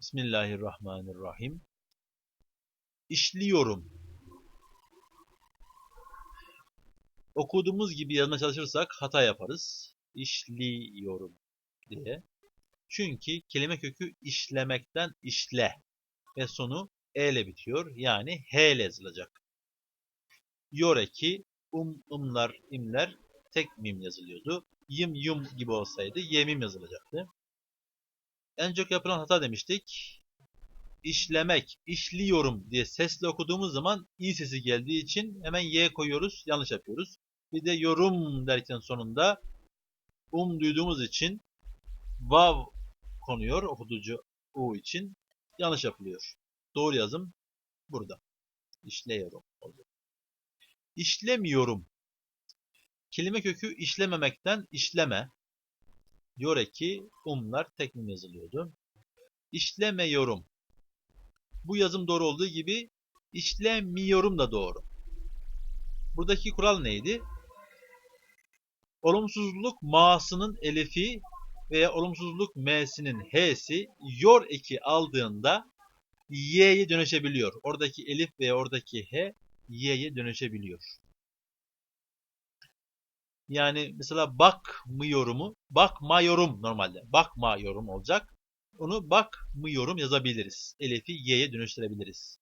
Bismillahirrahmanirrahim. İşliyorum. Okuduğumuz gibi yazmaya çalışırsak hata yaparız. İşliyorum diye. Çünkü kelime kökü işlemekten işle ve sonu e ile bitiyor. Yani h ile yazılacak. Yoreki, um, ımlar, imler tek mim yazılıyordu. Yim, yum gibi olsaydı yemim yazılacaktı. En çok yapılan hata demiştik. İşlemek, işliyorum diye sesle okuduğumuz zaman i sesi geldiği için hemen y koyuyoruz, yanlış yapıyoruz. Bir de yorum derken sonunda um duyduğumuz için vav konuyor okutucu u için. Yanlış yapılıyor. Doğru yazım burada. İşliyorum. İşlemiyorum. Kelime kökü işlememekten işleme. Yoreki umlar tekmin yazılıyordu. İşlemiyorum. Bu yazım doğru olduğu gibi işlemiyorum da doğru. Buradaki kural neydi? Olumsuzluk ma'sının elifi veya olumsuzluk m'sinin h'si yor eki aldığında y'ye dönüşebiliyor. Oradaki elif veya oradaki h y'ye dönüşebiliyor. Yani mesela bakmıyorumu bakmıyorum normalde. Bakmıyorum olacak. Onu bakmıyorum yazabiliriz. Elif'i y'ye dönüştürebiliriz.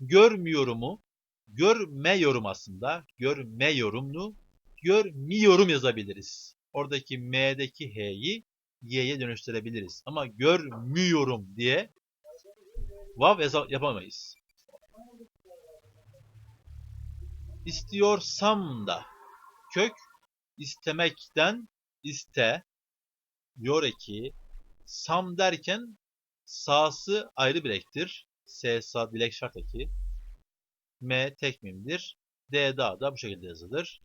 Görmüyorumu görmeyorum aslında. Görmeyorumlu görmüyorum yazabiliriz. Oradaki m'deki h'yi y'ye dönüştürebiliriz. Ama görmüyorum diye vav yapamayız. İstiyorsam da kök istemekten iste yor eki sam derken sağsı ayrı bilektir. S sağ bilek şart. M tek mimdir. D da da bu şekilde yazılır.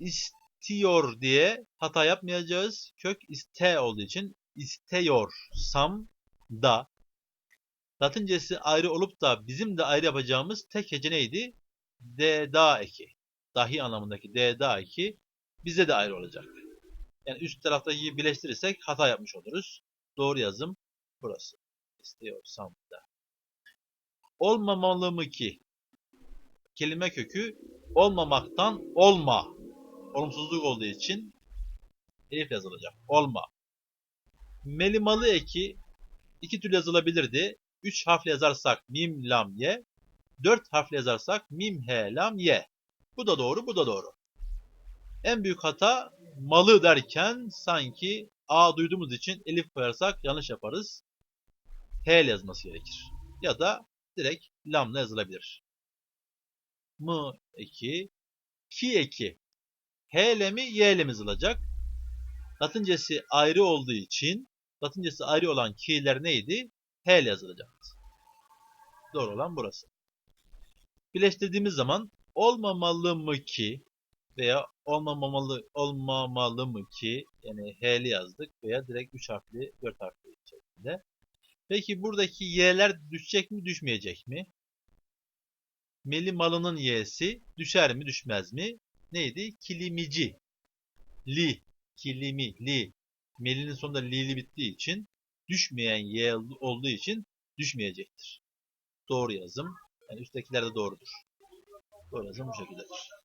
İstiyor diye hata yapmayacağız. Kök iste olduğu için istiyor sam da. Latincesi ayrı olup da bizim de ayrı yapacağımız tek hece neydi? D da eki. Dahi anlamındaki D da eki bize de ayrı olacak. Yani üst taraftaki birleştirirsek hata yapmış oluruz. Doğru yazım burası. İstiyorsam da. Olmamalı mı ki? Kelime kökü olmamaktan olma. Olumsuzluk olduğu için elif yazılacak. Olma. Melimalı eki iki türlü yazılabilirdi. Üç harfle yazarsak mim, lam, ye. Dört harfle yazarsak mim, he, lam, ye. Bu da doğru, bu da doğru. En büyük hata malı derken sanki A duyduğumuz için elif koyarsak yanlış yaparız. H yazması gerekir. Ya da direkt lamla yazılabilir. M eki, ki eki. H ile mi, Y ile mi yazılacak? Latincesi ayrı olduğu için Latincesi ayrı olan ki'ler neydi? H ile yazılacaktı. Doğru olan burası. Birleştirdiğimiz zaman olmamalı mı ki veya olmamalı olmamalı mı ki yani H'li yazdık veya direkt 3 harfli 4 harfli şeklinde. Peki buradaki y'ler düşecek mi düşmeyecek mi? Meli malının y'si düşer mi düşmez mi? Neydi? Kilimici. Li. Kilimi. Li. Melinin sonunda li'li bittiği için düşmeyen y olduğu için düşmeyecektir. Doğru yazım. Yani üsttekiler de doğrudur. Yazım bu şekildedir.